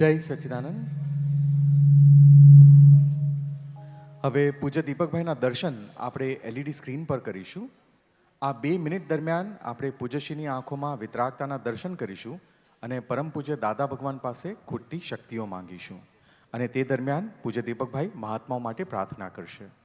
જય સચિદાનંદ. હવે પૂજ્ય દીપકભાઈના દર્શન આપણે એલઈડી સ્ક્રીન પર કરીશું. આ બે મિનિટ દરમિયાન આપણે પૂજ્યશ્રીની આંખોમાં વિતરાગતાના દર્શન કરીશું અને પરમ પૂજ્ય દાદા ભગવાન પાસે ખૂટતી શક્તિઓ માંગીશું. અને તે દરમિયાન પૂજ્ય દીપકભાઈ મહાત્માઓ માટે પ્રાર્થના કરશે.